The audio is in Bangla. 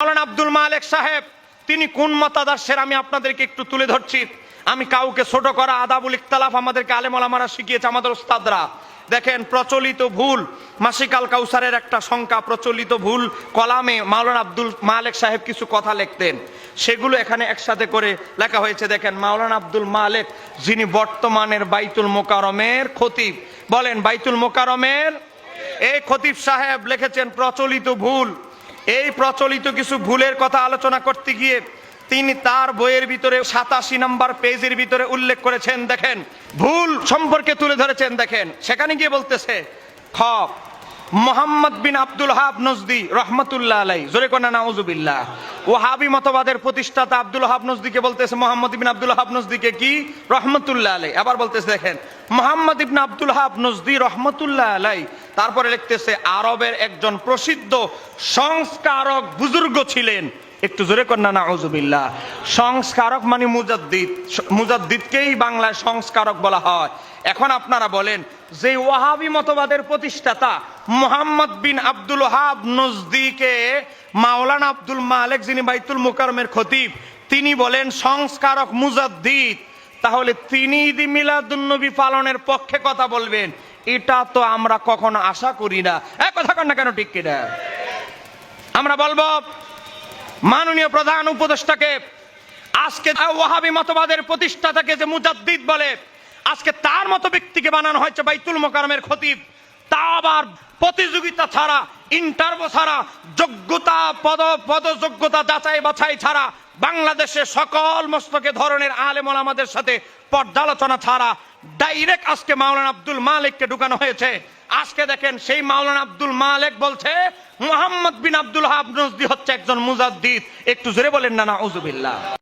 মাওলানা আব্দুল মালেক সাহেব, তিনি কোন মতাদর্শের আমি আপনাদেরকে একটু তুলে ধরছি? আমি কাউকে ছোট করা আদাবুল ইকতালাফ আমাদেরকে আলেমলামারা শিখিয়েছে, আমাদের ওস্তাদরা দেখেন, প্রচলিত ভুল, মাসিকাল কাউসারের একটা সংখ্যা, প্রচলিত ভুল কলামে মাওলানা আব্দুল মালেক সাহেব কিছু কথা লিখতেন। সেগুলো এখানে একসাথে করে লেখা হয়েছে, দেখেন মাওলানা আব্দুল মালেক, যিনি বর্তমানের বাইতুল মোকারমের খতিব। বলেন, বাইতুল মোকারমের এই খতিব সাহেব লিখেছেন, প্রচলিত ভুল এই প্রচলিত কিছু ভুলের কথা আলোচনা করতে গিয়ে তিনি তার বইয়ের ভিতরে সাতাশি নম্বর পেজের ভিতরে উল্লেখ করেছেন, দেখেন, ভুল সম্পর্কে তুলে ধরেছেন, দেখেন, সেখানে গিয়ে বলতেছে, খ Muhammad bin Abdul Wahhab Najdi রহমতুল্লাহ আলাই জোরে কন্যা নাউজুবিল্লাহ ও হাবি মতবাদের প্রতিষ্ঠাতা আব্দুল হাব নজদিকে বলতেছে, মোহাম্মদ বিন আব্দুল হাব নজদিকে কি? রহমতুল্লাহ আলাই আবার বলতেছে, দেখেন, Muhammad ibn Abdul Wahhab Najdi রহমতুল্লাহ আলাই তারপরে লিখতেছে, আরবের একজন প্রসিদ্ধ সংস্কারক বুজুর্গ ছিলেন। একটু জোরে কন্যা নাউজুবিল্লাহ। সংস্কারক মানে মুজাদ্দিদ। মুজাদ্দিদকেই বাংলায় সংস্কারক বলা হয়। এখন আপনারা বলেন, যে ওয়াহাবি মতবাদের প্রতিষ্ঠাতা মোহাম্মদ বিন আব্দুল হাব নজদিকে মাওলানা আব্দুল মালেক, যিনি বাইতুল মুকারমের খতিব, তিনি বলেন, সংস্কারক মুজাদ্দিদ। তাহলে তিনি ঈদ মিলাদুন্নবী পালনের পক্ষে কথা বলবেন। এটা তো আমরা কখনো আশা করি না। এক কথা কন না কেন, ঠিক কিনা? আমরা বলব মাননীয় প্রধান উপদেষ্টাকে আজকে ওয়াহাবি মতবাদের প্রতিষ্ঠাতাকে যে মুজাদ্দিদ বলে, আজকে তার মতো ব্যক্তিকে বানানো হয়েছে বাইতুল মোকারমের খতিব। তা আবার প্রতিযোগিতা ছাড়া ইন্টারভো ছাড়া, যোগ্যতা, পদ, পদযোগ্যতা যাচাই বাছাই ছাড়া বাংলাদেশের সকল মস্তকে ধরনের আলেমল আমাদের সাথে পর্যালোচনা ছাড়া ডাইরেক্ট আজকে মাওলানা আব্দুল মালিককে ঢুকানো হয়েছে। আজকে দেখেন সেই মাওলানা আব্দুল মালিক বলছে, Muhammad bin Abdul Wahhab Najdi হচ্ছে একজন মুজাদ্দিদ। একটু জোরে বলেন না না উজুবিল্লাহ